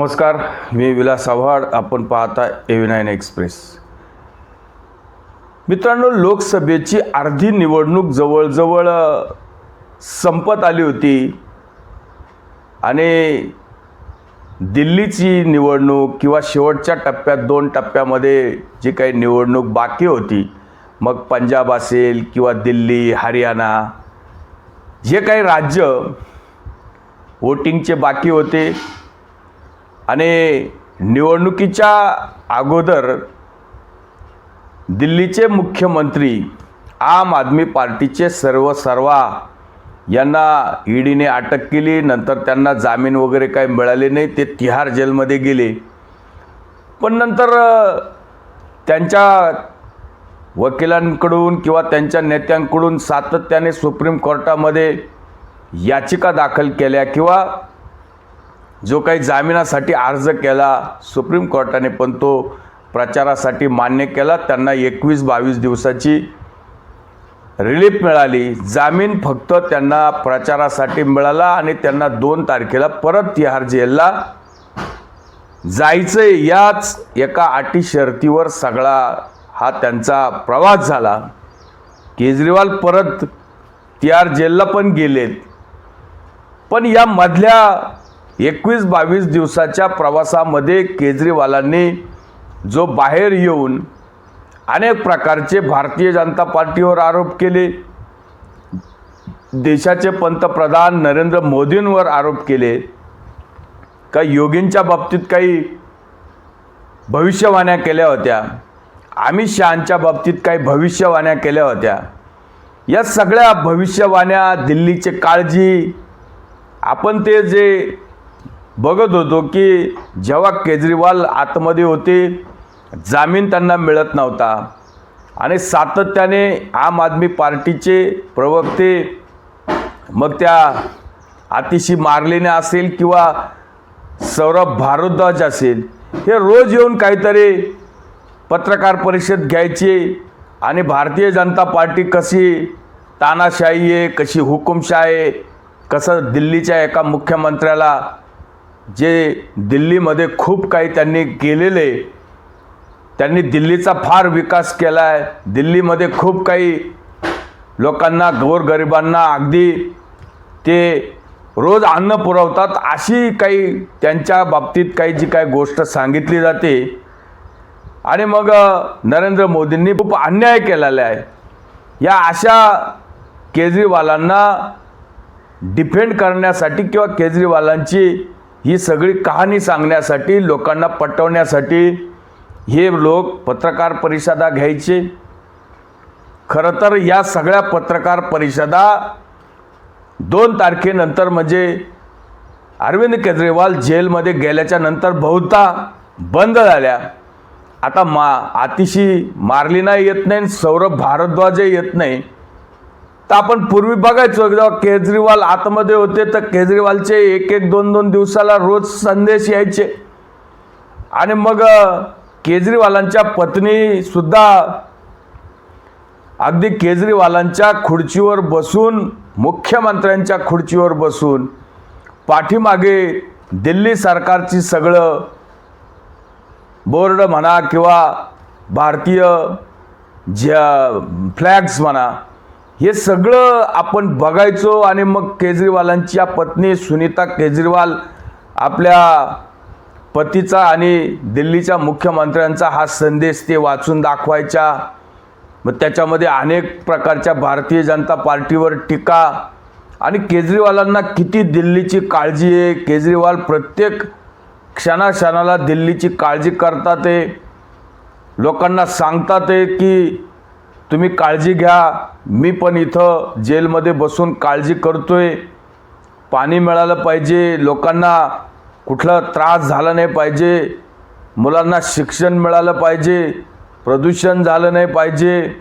नमस्कार मी विलास आव्हाड. आपण पाहता एव्ही नाईन एक्सप्रेस मित्रांनो लोकसभेची अर्धी निवडणूक जवळजवळ संपत आली होती. आणि दिल्लीची निवडणूक किंवा शेवटच्या टप्प्यात दोन टप्प्यामध्ये जी काही निवडणूक बाकी होती मग पंजाब असेल किंवा दिल्ली हरियाणा जे काही राज्य वोटिंगचे बाकी होते आणि निवडणुकीच्या अगोदर दिल्लीचे मुख्यमंत्री आम आदमी पार्टीचे सर्व सर्वा यांना ईडीने अटक केली. नंतर त्यांना जामीन वगैरे काही मिळाले नाही. ते तिहार जेलमध्ये गेले. पण नंतर त्यांच्या वकिलांकडून किंवा त्यांच्या नेत्यांकडून सातत्याने सुप्रीम कोर्टामध्ये याचिका दाखल केल्या किंवा जो काही जामिनासाठी अर्ज केला सुप्रीम कोर्टाने पण तो प्रचारासाठी मान्य केला. त्यांना एकवीस बावीस दिवसाची रिलीफ मिळाली. जामीन फक्त त्यांना प्रचारासाठी मिळाला आणि त्यांना दोन तारखेला परत तिहार जेलला जायचं याच एका अटी शर्तीवर सगळा हा त्यांचा प्रवास झाला. केजरीवाल परत तिहार जेलला पण गेलेत. पण या मधल्या एकवीस बावीस दिवसाच्या प्रवासामध्ये केजरीवालांनी जो बाहेर येऊन अनेक प्रकारचे भारतीय जनता पार्टीवर आरोप केले देशाचे पंतप्रधान नरेंद्र मोदींवर आरोप केले का योगींच्या बाबतीत काही भविष्यवाण्या केल्या होत्या अमित शहांच्या बाबतीत काही भविष्यवाण्या केल्या होत्या या सगळ्या भविष्यवाण्या दिल्लीची काळजी आपण ते जे बघत होतो की जेव्हा केजरीवाल आतमध्ये होते जामीन त्यांना मिळत नव्हता. आणि सातत्याने आम आदमी पार्टीचे प्रवक्ते मग त्या आतिशी मारलेने असेल किंवा सौरभ भारद्वाज असेल हे रोज येऊन काहीतरी पत्रकार परिषद घ्यायची आणि भारतीय जनता पार्टी कशी तानाशाही आहे कशी हुकुमशाही आहे कसं दिल्लीच्या एका मुख्यमंत्र्याला जे दिल्लीमध्ये खूप काही त्यांनी केलेले त्यांनी दिल्लीचा फार विकास केला आहे दिल्लीमध्ये खूप काही लोकांना गोरगरिबांना अगदी ते रोज अन्न पुरवतात अशी काही त्यांच्या बाबतीत काही जी काही गोष्ट सांगितली जाते. आणि मग नरेंद्र मोदींनी खूप अन्याय केलेला आहे. या अशा केजरीवालांना डिफेंड करण्यासाठी किंवा केजरीवालांची ही सगळी कहाणी सांगण्यासाठी लोकांना पटवण्यासाठी हे लोक पत्रकार परिषदा घ्यायचे. खरं तर या सगळ्या पत्रकार परिषदा दोन तारखेनंतर म्हणजे अरविंद केजरीवाल जेलमध्ये गेल्याच्यानंतर बहुता बंद झाल्या. आता मा आतिशी नाही येत नाही आणि सौरभ भारद्वाजही येत नाही. तर आपण पूर्वी बघायचो जेव्हा केजरीवाल आतमध्ये होते तर केजरीवालचे एक एक दोन दोन दिवसाला रोज संदेश यायचे. आणि मग केजरीवालांच्या पत्नीसुद्धा अगदी केजरीवालांच्या खुर्चीवर बसून मुख्यमंत्र्यांच्या खुर्चीवर बसून पाठीमागे दिल्ली सरकारची सगळं बोर्ड म्हणा किंवा भारतीय ज्या फ्लॅग्स म्हणा हे सगळं आपण बघायचो आणि मग केजरीवालांच्या पत्नी सुनीता केजरीवाल आपल्या पतीचा आणि दिल्लीच्या मुख्यमंत्र्यांचा हा संदेश ते वाचून दाखवायच्या. मग त्याच्यामध्ये अनेक प्रकारच्या भारतीय जनता पार्टीवर टीका. आणि केजरीवालांना किती दिल्लीची काळजी आहे? केजरीवाल प्रत्येक क्षणाक्षणाला दिल्लीची काळजी करतात ते लोकांना सांगतात ते की तुम्ही काळजी घ्या. मी पण इथं जेलमध्ये बसून काळजी करतो आहे पाणी मिळालं पाहिजे लोकांना कुठला त्रास झाला नाही पाहिजे मुलांना शिक्षण मिळालं पाहिजे प्रदूषण झालं नाही पाहिजे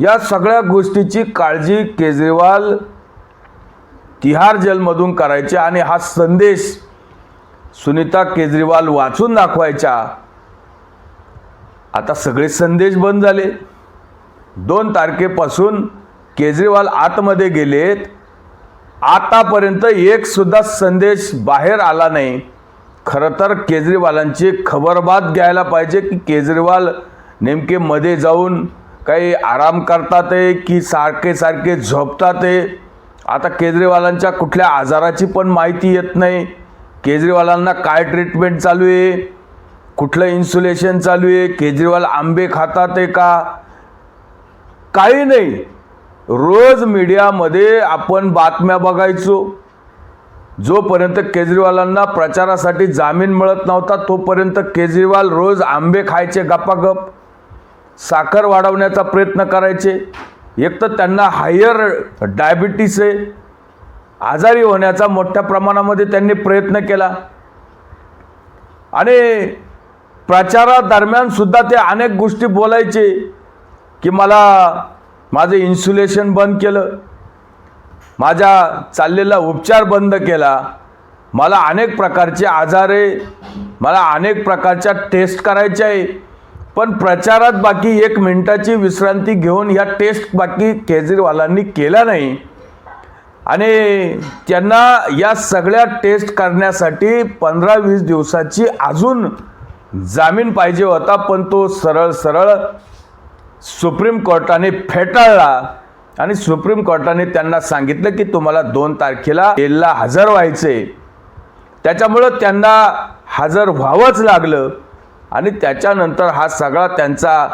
या सगळ्या गोष्टीची काळजी केजरीवाल तिहार जेलमधून करायचे आणि हा संदेश सुनीता केजरीवाल वाचून दाखवायच्या आता सगळे संदेश बंद झाले. दोन तारखेपासून केजरीवाल आतमध्ये गेलेत. आतापर्यंत एक सुद्धा संदेश बाहेर आला नाही. खरं तर केजरीवालांची खबरबात घ्यायला पाहिजे की केजरीवाल नेमके मध्ये जाऊन काही आराम करतात आहे की सारखे सारखे झोपतात आहे? आता केजरीवालांच्या कुठल्या आजाराची पण माहिती येत नाही. केजरीवालांना काय ट्रीटमेंट चालू आहे? कुठलं इन्सुलेशन चालू आहे? केजरीवाल आंबे खातात आहे का? काही नाही. रोज मीडियामध्ये आपण बातम्या बघायचो. जोपर्यंत केजरीवालांना प्रचारासाठी जामीन मिळत नव्हता तोपर्यंत केजरीवाल रोज आंबे खायचे गपागप साखर वाढवण्याचा प्रयत्न करायचे. एक तर त्यांना हायर डायबिटीस आहे. आजारी होण्याचा मोठ्या प्रमाणामध्ये त्यांनी प्रयत्न केला. आणि प्रचारादरम्यान सुद्धा ते अनेक गोष्टी बोलायचे की मला माझं इन्सुलेशन बंद केलं. माझा चाललेला उपचार बंद केला. मला अनेक प्रकारचे आजार आहे. मला अनेक प्रकारच्या टेस्ट करायच्या आहे. पण प्रचारात बाकी एक मिनटाची विश्रांती घेऊन ह्या टेस्ट बाकी केजरीवालांनी केल्या नाही. आणि त्यांना या सगळ्या टेस्ट करण्यासाठी पंधरा वीस दिवसाची अजून जामीन पाहिजे होता पण तो सरळ सरळ सुप्रीम कोर्टाने फेटाळला आणि सुप्रीम कोर्टाने त्यांना सांगितलं की तुम्हाला दोन तारखेला जेलला हजर व्हायचे. त्याच्यामुळं त्यांना हजर व्हावंच लागलं आणि त्याच्यानंतर हा सगळा त्यांचा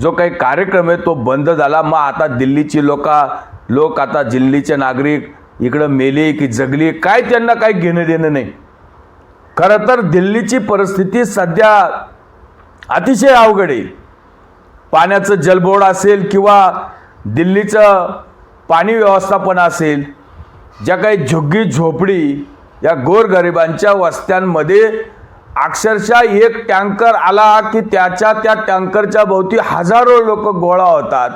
जो काही कार्यक्रम आहे तो बंद झाला. मग आता दिल्लीची लोक लोक आता दिल्लीचे नागरिक इकडं मेले की जगली काय त्यांना काही घेणं देणं नाही. खरं तर दिल्लीची परिस्थिती सध्या अतिशय अवघड आहे. पाण्याचं जलबोर्ड असेल किंवा दिल्लीचं पाणी व्यवस्थापन असेल ज्या काही झुग्गी झोपडी या गोरगरिबांच्या वस्त्यांमध्ये अक्षरशः एक टँकर आला की त्याच्या त्या टँकरच्या भोवती हजारो लोक गोळा होतात.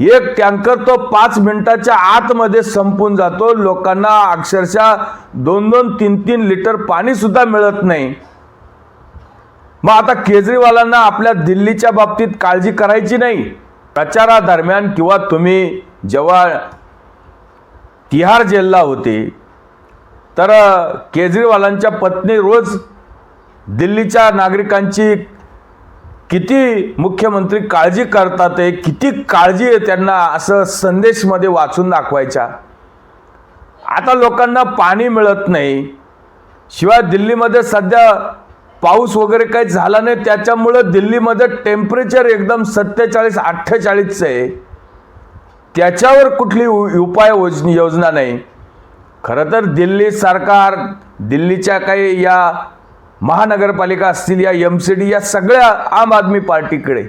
एक टँकर तो पाच मिनिटाच्या आतमध्ये संपून जातो. लोकांना अक्षरशः दोन दोन तीन तीन लिटर पाणीसुद्धा मिळत नाही. मग आता केजरीवालांना आपल्या दिल्लीच्या बाबतीत काळजी करायची नाही. प्रचारादरम्यान किंवा तुम्ही जेव्हा तिहार जेलला होते तर केजरीवालांच्या पत्नी रोज दिल्लीच्या नागरिकांची किती मुख्यमंत्री काळजी करतात आहे किती काळजी आहे त्यांना असं संदेशमध्ये वाचून दाखवायच्या. आता लोकांना पाणी मिळत नाही. शिवाय दिल्लीमध्ये सध्या पाऊस वगैरे काही झाला नाही त्याच्यामुळं दिल्लीमध्ये टेम्परेचर एकदम सत्तेचाळीस अठ्ठेचाळीसचं आहे. त्याच्यावर कुठली उ- उपाय योजना नाही. खरं तर दिल्ली सरकार दिल्लीच्या काही या महानगरपालिका असतील या एम सी डी या सगळ्या आम आदमी पार्टीकडे.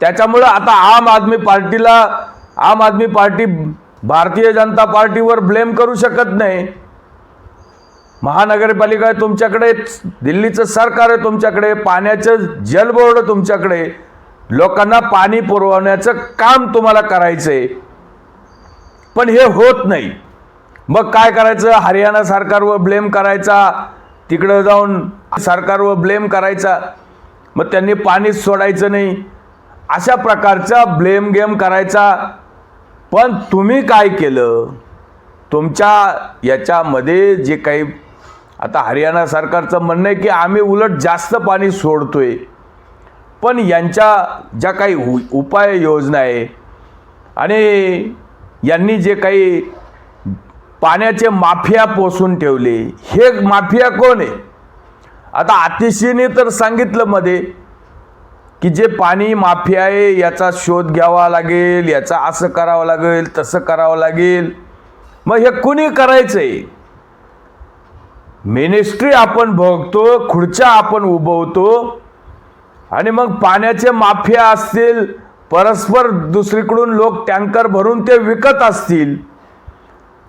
त्याच्यामुळं आता आम आदमी पार्टीला आम आदमी पार्टी भारतीय जनता पार्टीवर ब्लेम करू शकत नाही. महानगरपालिका आहे तुमच्याकडे दिल्लीचं सरकार आहे तुमच्याकडे पाण्याचं जलबोर्ड तुमच्याकडे लोकांना पाणी पुरवण्याचं काम तुम्हाला करायचं आहे पण हे होत नाही. मग काय करायचं? हरियाणा सरकारवर ब्लेम करायचा तिकडं जाऊन सरकारवर ब्लेम करायचा मग त्यांनी पाणीच सोडायचं नाही. अशा प्रकारचा ब्लेम गेम करायचा. पण तुम्ही काय केलं? तुमच्या याच्यामध्ये जे काही आता हरियाणा सरकारचं म्हणणं आहे की आम्ही उलट जास्त पाणी सोडतोय. पण यांच्या ज्या काही उ उपाययोजना आहे आणि यांनी जे काही पाण्याचे माफिया पोसून ठेवले हे माफिया कोण आहे? आता अतिशयने तर सांगितलं मध्ये की जे पाणी माफिया आहे याचा शोध घ्यावा लागेल याचा असं करावं लागेल तसं करावं लागेल. मग हे कुणी करायचं आहे मिनिस्ट्री आपण बघतो खुर्च्या आपण उभवतो आणि मग पाण्याचे माफिया असतील परस्पर दुसरीकडून लोक टँकर भरून ते विकत असतील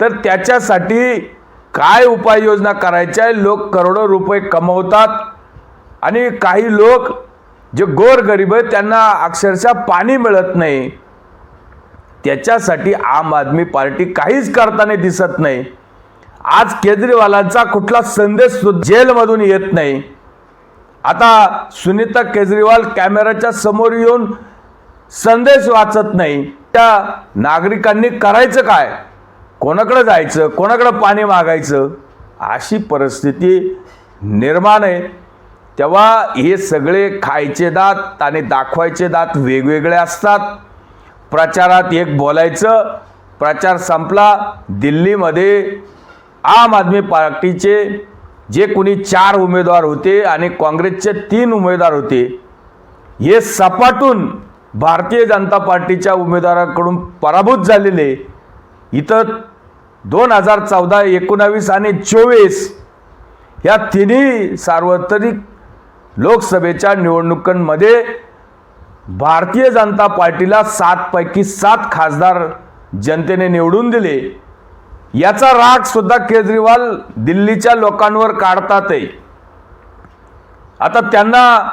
तर त्याच्यासाठी काय उपाययोजना करायच्या आहे? लोक करोडो रुपये कमवतात आणि काही लोक जे गोरगरीब आहेत त्यांना अक्षरशः पाणी मिळत नाही. त्याच्यासाठी आम आदमी पार्टी काहीच करताना दिसत नाही. आज केजरीवालांचा कुठला संदेश जेलमधून येत नाही. आता सुनीता केजरीवाल कॅमेराच्या समोर येऊन संदेश वाचत नाही. त्या नागरिकांनी करायचं काय? कोणाकडं जायचं? कोणाकडं पाणी मागायचं? अशी परिस्थिती निर्माण आहे. तेव्हा हे सगळे खायचे दात आणि दाखवायचे दात वेगवेगळे असतात. प्रचारात एक बोलायचं. प्रचार संपला. दिल्लीमध्ये आम आदमी पार्टीचे जे कोणी चार उमेदवार होते आणि काँग्रेसचे तीन उमेदवार होते हे सपाटून भारतीय जनता पार्टीच्या उमेदवाराकडून पराभूत झालेले इथं दोन हजार चौदा एकोणावीस आणि चोवीस या तिन्ही सार्वत्रिक लोकसभेच्या निवडणुकांमध्ये भारतीय जनता पार्टीला सातपैकी सात खासदार जनतेने निवडून दिले. याचा राग सुद्धा केजरीवाल दिल्लीच्या लोकांवर काढतातही. आता त्यांना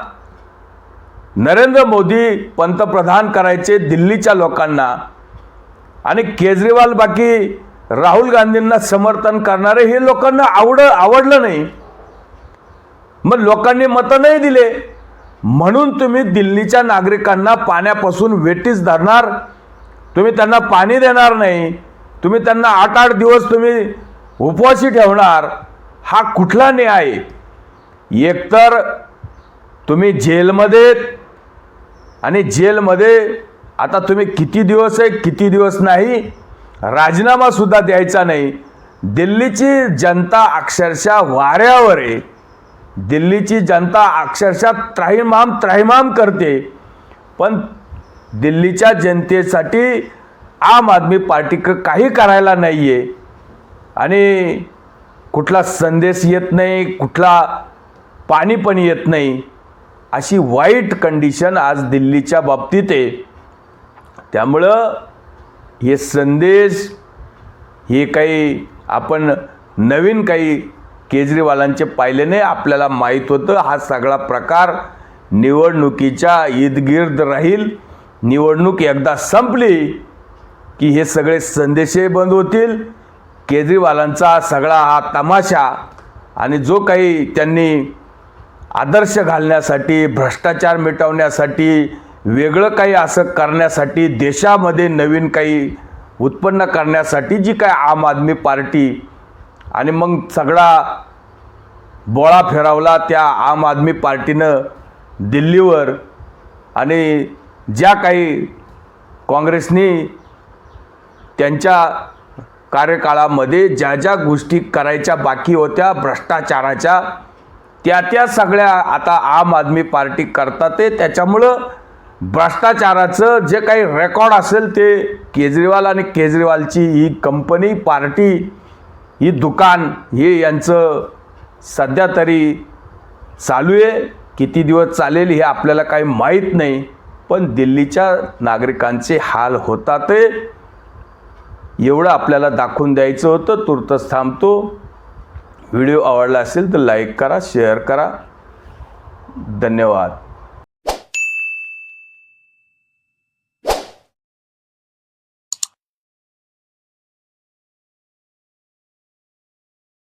नरेंद्र मोदी पंतप्रधान करायचे दिल्लीच्या लोकांना आणि केजरीवाल बाकी राहुल गांधींना समर्थन करणारे हे लोकांना आवड आवडलं नाही. मग लोकांनी मतं नाही दिले. म्हणून तुम्ही दिल्लीच्या नागरिकांना पाण्यापासून वेटीस धरणार. तुम्ही त्यांना पाणी देणार नाही. तुम्ही त्यांना आठ आठ दिवस तुम्ही उपवासी ठेवणार हा कुठला न्याय? एकतर तुम्ही जेलमध्ये आणि जेलमध्ये आता तुम्ही किती दिवस आहे किती दिवस नाही राजीनामासुद्धा द्यायचा नाही. दिल्लीची जनता अक्षरशः वाऱ्यावर आहे. दिल्लीची जनता अक्षरशः त्राहिमाम त्राहिमाम करते. पण दिल्लीच्या जनतेसाठी आम आदमी पार्टीकं काही करायला नाही आहे आणि कुठला संदेश येत नाही कुठला पाणी पण येत नाही अशी वाईट कंडिशन आज दिल्लीच्या बाबतीत आहे. त्यामुळं हे संदेश हे काही आपण नवीन काही केजरीवालांचे पाहिले नाही आपल्याला माहीत होतं. हा सगळा प्रकार निवडणुकीच्या ईदगिर्द राहील. निवडणूक एकदा संपली की हे सगळे संदेशही बंद होतील. केजरीवालांचा सगळा हा तमाशा आणि जो काही त्यांनी आदर्श घालण्यासाठी भ्रष्टाचार मिटवण्यासाठी वेगळं काही असं करण्यासाठी देशामध्ये नवीन काही उत्पन्न करण्यासाठी जी काय आम आदमी पार्टी आणि मग सगळा बोळा फेरावला त्या आम आदमी पार्टीनं दिल्लीवर. आणि ज्या काही काँग्रेसनी त्यांच्या कार्यकाळामध्ये ज्या ज्या गोष्टी करायच्या बाकी होत्या भ्रष्टाचाराच्या त्या त्या सगळ्या आता आम आदमी पार्टी करतात ते. त्याच्यामुळं भ्रष्टाचाराचं जे काही रेकॉर्ड असेल ते केजरीवाल आणि केजरीवालची ही कंपनी पार्टी ही दुकान हे यांचं सध्या तरी चालू आहे. किती दिवस चालेल हे आपल्याला काही माहीत नाही पण दिल्लीच्या नागरिकांचे हाल होतात एवढं आपल्याला दाखवून द्यायचं होतं. तुर्तच थांबतो. व्हिडिओ आवडला असेल तर लाईक करा शेअर करा. धन्यवाद.